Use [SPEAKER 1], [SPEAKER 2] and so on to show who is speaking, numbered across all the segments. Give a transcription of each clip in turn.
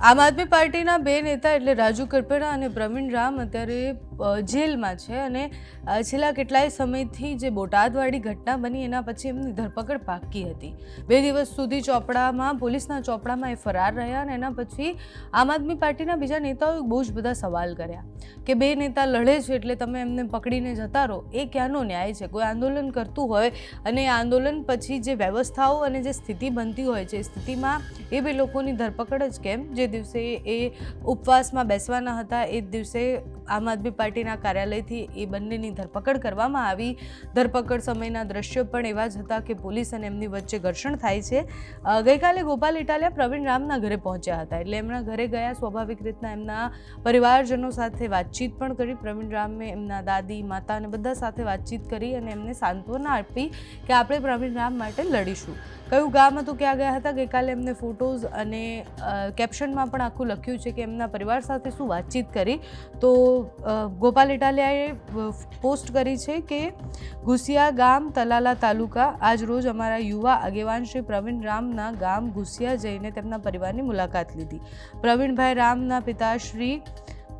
[SPEAKER 1] આમ આદમી પાર્ટીના બે નેતા એટલે રાજુ કરપેરા અને પ્રવીણ રામ અત્યારે જેલમાં છે અને છેલ્લા કેટલાય સમયથી જે બોટાદવાળી ઘટના બની એના પછી એમની ધરપકડ પાકી હતી. બે દિવસ સુધી ચોપડામાં, પોલીસના ચોપડામાં એ ફરાર રહ્યા અને એના પછી આમ આદમી પાર્ટીના બીજા નેતાઓએ બહુ જ બધા સવાલ કર્યા કે બે નેતા લડે છે એટલે તમે એમને પકડીને જતા રહો. એ ક્યાંનો ન્યાય છે? કોઈ આંદોલન કરતું હોય અને આંદોલન પછી જે વ્યવસ્થાઓ અને જે સ્થિતિ બનતી હોય છે, એ સ્થિતિમાં એ બે લોકોની ધરપકડ જ કેમ? જે દિવસે એ ઉપવાસમાં બેસવાના હતા, એ જ દિવસે આમ આદમી પાર્ટીના કાર્યાલયથી એ બંનેની ધરપકડ કરવામાં આવી. ધરપકડ સમયના દ્રશ્યો પણ એવા જ હતા કે પોલીસ અને એમની વચ્ચે ઘર્ષણ થાય છે. ગઈકાલે ગોપાલ ઇટાલિયા પ્રવીણ રામના ઘરે પહોંચ્યા હતા એટલે એમના ઘરે ગયા, સ્વાભાવિક રીતના એમના પરિવારજનો સાથે વાતચીત પણ કરી. પ્રવીણ રામે એમના દાદી, માતા અને બધા સાથે વાતચીત કરી અને એમને સાંત્વના આપી કે આપણે પ્રવીણ રામ માટે લડીશું. કયું ગામ હતું ક્યાં ગયા હતા? ગઈકાલે એમને ફોટોઝ અને કેપ્શનમાં પણ આખું લખ્યું છે કે એમના પરિવાર સાથે શું વાતચીત કરી. તો ગોપાલ ઇટાલિયાએ પોસ્ટ કરી છે કે ઘુસિયા ગામ તલાલા તાલુકા. આજ રોજ અમારા યુવા આગેવાન શ્રી પ્રવીણ રામના ગામ ઘુસિયા જઈને તેમના પરિવારની મુલાકાત લીધી. પ્રવીણભાઈ રામના પિતાશ્રી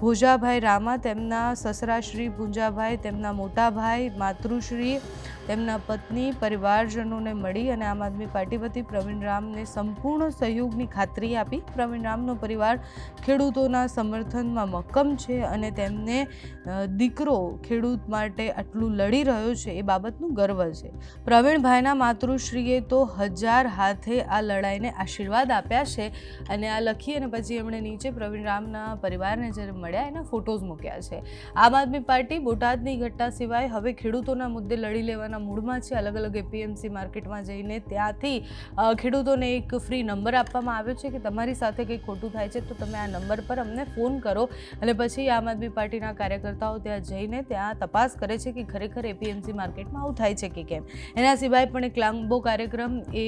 [SPEAKER 1] ભોજાભાઈ રામા, તેમના સસરાશ્રી પૂંજાભાઈ તેમના મોટાભાઈ માતૃશ્રી તેમના પત્ની, પરિવારજનોને મળી અને આમ આદમી પાર્ટી વતી પ્રવીણ રામને સંપૂર્ણ સહયોગની ખાતરી આપી. પ્રવીણ રામનો પરિવાર ખેડૂતોના સમર્થનમાં મક્કમ છે અને તેમને દીકરો ખેડૂત માટે આટલું લડી રહ્યો છે એ બાબતનું ગર્વ છે. પ્રવીણભાઈના માતૃશ્રીએ તો હજાર હાથે આ લડાઈને આશીર્વાદ આપ્યા છે અને આ લખી અને પછી એમણે નીચે પ્રવીણ રામના પરિવારને જ્યારે મળ્યા એના ફોટોઝ મૂક્યા છે. આમ આદમી પાર્ટી બોટાદની ઘટના સિવાય હવે ખેડૂતોના મુદ્દે લડી લેવાના મૂડમાં છે અલગ અલગ એપીએમસી માર્કેટમાં જઈને ત્યાંથી ખેડૂતોને એક ફ્રી નંબર આપવામાં આવ્યો છે કે તમારી સાથે કંઈ ખોટું થાય છે તો તમે આ નંબર પર અમને ફોન કરો અને પછી આમ આદમી પાર્ટીના કાર્યકર્તાઓ ત્યાં જઈને ત્યાં તપાસ કરે છે કે ખરેખર એપીએમસી માર્કેટમાં આવું થાય છે કે કેમ. એના સિવાય પણ એક લાંબો કાર્યક્રમ એ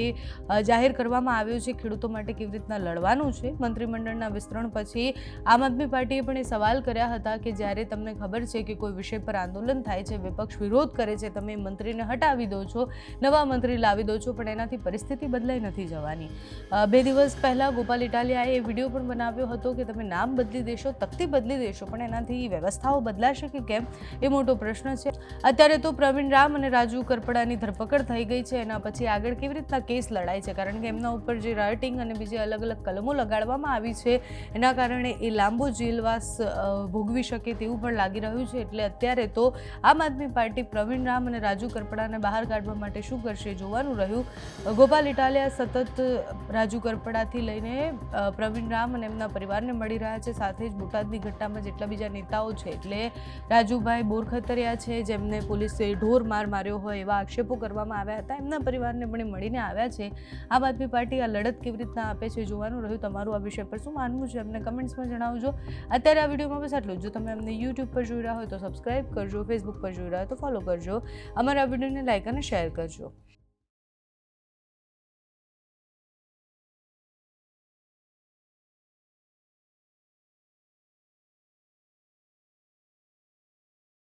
[SPEAKER 1] જાહેર કરવામાં આવ્યો છે ખેડૂતો માટે કેવી રીતના લડવાનું છે. મંત્રીમંડળના વિસ્તરણ પછી આમ આદમી પાર્ટીએ પણ એ સવાલ કર્યા હતા કે જ્યારે તમને ખબર છે કે કોઈ વિષય પર આંદોલન થાય છે, વિપક્ષ વિરોધ કરે છે, તમે મંત્રીને હટાવી દો છો, નવા મંત્રી લાવી દો છો, પણ એનાથી પરિસ્થિતિ બદલાઈ નથી જવાની. બે દિવસ પહેલાં ગોપાલ ઇટાલિયાએ એ વીડિયો પણ બનાવ્યો હતો કે તમે નામ બદલી દેશો તકતી બદલી દેશો, પણ એનાથી વ્યવસ્થાઓ બદલાશે કે કેમ? એ મોટો પ્રશ્ન છે. અત્યારે તો પ્રવીણ રામ અને રાજુ કરપડાની ધરપકડ થઈ ગઈ છે, એના પછી આગળ કેવી રીતના કેસ લડાય છે? કારણ કે એમના ઉપર જે રાઇટિંગ અને બીજી અલગ અલગ કલમો લગાડવામાં આવી છે, એના કારણે એ લાંબો જેલવાસ ભોગવી શકે તેવું પણ લાગી રહ્યું છે. એટલે અત્યારે તો આમ આદમી પાર્ટી પ્રવીણ રામ અને રાજુ કરપડાને બહાર કાઢવા માટે શું કરશે જોવાનું રહ્યું. ગોપાલ ઇટાલિયા સતત રાજુ કરપડાથી લઈને પ્રવીણ રામ અને એમના પરિવારને મળી રહ્યા છે. સાથે જ બોટાદની ઘટનામાં જેટલા બીજા નેતાઓ છે એટલે રાજુભાઈ બોરખતરિયા છે, જેમને પોલીસે ઢોર માર માર્યો હોય એવા આક્ષેપો કરવામાં આવ્યા હતા. એમના પરિવારને પણ મળીને આવ્યા છે. આમ આદમી પાર્ટી આ લડત કેવી રીતના આપે છે જોવાનું રહ્યું. તમારું આ વિષય પર શું માનવું છે એમને કમેન્ટ્સમાં જણાવજો. અત્યારે આ વિડીયોમાં બસ આટલું જ. તમે અમને યુટ્યુબ પર જોઈ રહ્યા હોય તો સબસ્ક્રાઇબ કરજો, ફેસબુક પર જોઈ રહ્યા હોય તો ફોલો કરજો. અમારા વિડીયોને લાઈક અને શેર કરજો.